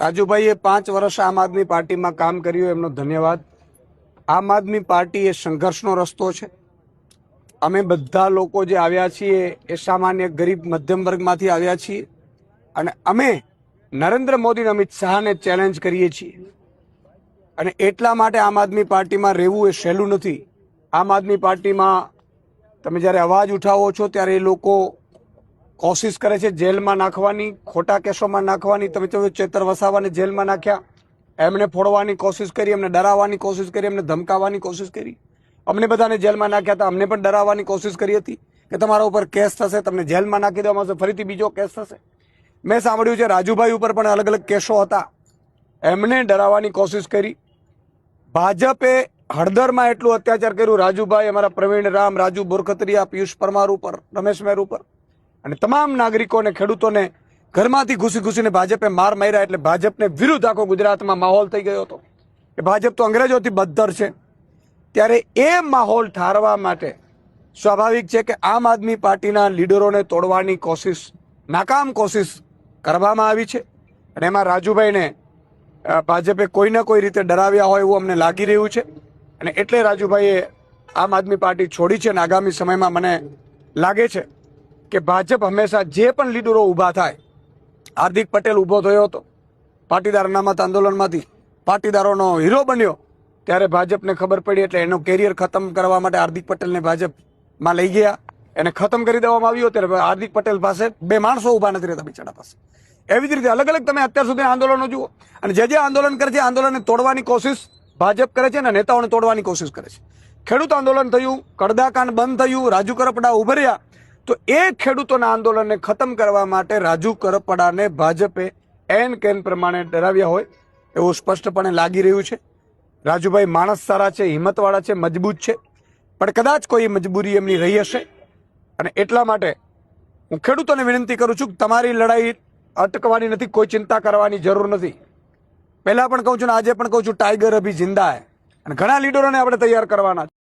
રાજુભાઈએ પાંચ વર્ષ આમ આદમી પાર્ટીમાં કામ કર્યું, એમનો ધન્યવાદ. આમ આદમી પાર્ટી એ સંઘર્ષનો રસ્તો છે. અમે બધા લોકો જે આવ્યા છીએ એ સામાન્ય ગરીબ મધ્યમ વર્ગમાંથી આવ્યા છીએ અને અમે નરેન્દ્ર મોદી અમિત શાહને ચેલેન્જ કરીએ છીએ. અને એટલા માટે આમ આદમી પાર્ટીમાં રહેવું એ સહેલું નથી. આમ આદમી પાર્ટીમાં તમે જ્યારે અવાજ ઉઠાવો છો ત્યારે એ લોકો કોશિશ કરે છે જેલમાં નાખવાની, ખોટા કેસોમાં નાખવાની, તમે જો ચેતર વસાવાને જેલમાં નાખ્યા. એમને ફોડવાની કોશિશ કરી, એમને ડરાવવાની કોશિશ કરી, એમને ધમકાવવાની કોશિશ કરી. અમને બધાને જેલમાં નાખ્યા હતા, અમને પણ ડરાવવાની કોશિશ કરી હતી કે તમારા ઉપર કેસ થશે, તમને જેલમાં નાખી દેવામાં આવશે, ફરીથી બીજો કેસ થશે. મેં સાંભળ્યું છે રાજુભાઈ ઉપર પણ અલગ અલગ કેસો હતા. એમને ડરાવવાની કોશિશ કરી. ભાજપે હળદરમાં એટલું અત્યાચાર કર્યું, રાજુભાઈ અમારા પ્રવીણ રામ, રાજુ બોરખતરિયા, પિયુષ પરમાર ઉપર, રમેશ મેર ઉપર. અને તમામ નાગરિકોને ખેડૂતોને ઘરમાંથી ઘૂસી ઘૂસીને ભાજપે માર માર્યા એટલે ભાજપને વિરુદ્ધ આખો ગુજરાતમાં માહોલ થઈ ગયો હતો. કે ભાજપ તો અંગ્રેજોથી બદ્ધર છે. ત્યારે એ માહોલ ઠારવા માટે સ્વાભાવિક છે કે આમ આદમી પાર્ટીના લીડરોને તોડવાની કોશિશ, નાકામ કોશિશ કરવામાં આવી છે. અને એમાં રાજુભાઈને ભાજપે કોઈને કોઈ રીતે ડરાવ્યા હોય એવું અમને લાગી રહ્યું છે. અને એટલે રાજુભાઈએ આમ આદમી પાર્ટી છોડી છે અને આગામી સમયમાં મને લાગે છે કે ભાજપ હંમેશા જે પણ લીડરો ઊભા થાય, હાર્દિક પટેલ ઊભો થયો હતો, પાટીદાર અનામત આંદોલનમાંથી પાટીદારોનો હીરો બન્યો, ત્યારે ભાજપને ખબર પડી એટલે એનો કેરિયર ખતમ કરવા માટે હાર્દિક પટેલને ભાજપમાં લઈ ગયા. એને ખતમ કરી દેવામાં આવ્યો ત્યારે હાર્દિક પટેલ પાસે બે માણસો ઊભા નથી રહેતા બિચારા પાસે. એવી જ રીતે અલગ અલગ તમે અત્યાર સુધી આંદોલનો જુઓ, અને જે જે આંદોલન કરે છે આંદોલનને તોડવાની કોશિશ ભાજપ કરે છે અને નેતાઓને તોડવાની કોશિશ કરે છે. ખેડૂત આંદોલન થયું, કડદાકાંડ બંધ થયું, રાજુ કરપડા ઉભર્યા તો એ ખેડૂતોના આંદોલનને ખતમ કરવા માટે રાજુ કરપડાને ભાજપે એન કેન પ્રમાણે ડરાવ્યા હોય એવું સ્પષ્ટપણે લાગી રહ્યું છે. રાજુભાઈ માણસ સારા છે, હિંમતવાળા છે, મજબૂત છે. પણ કદાચ કોઈ મજબૂરી એમની રહી હશે. અને એટલા માટે હું ખેડૂતોને વિનંતી કરું છું કે તમારી લડાઈ અટકવાની નથી, કોઈ ચિંતા કરવાની જરૂર નથી. પહેલાં પણ કહું છું ને આજે પણ કહું છું, ટાઈગર અભી જિંદા હે અને ઘણા લીડરોને આપણે તૈયાર કરવાના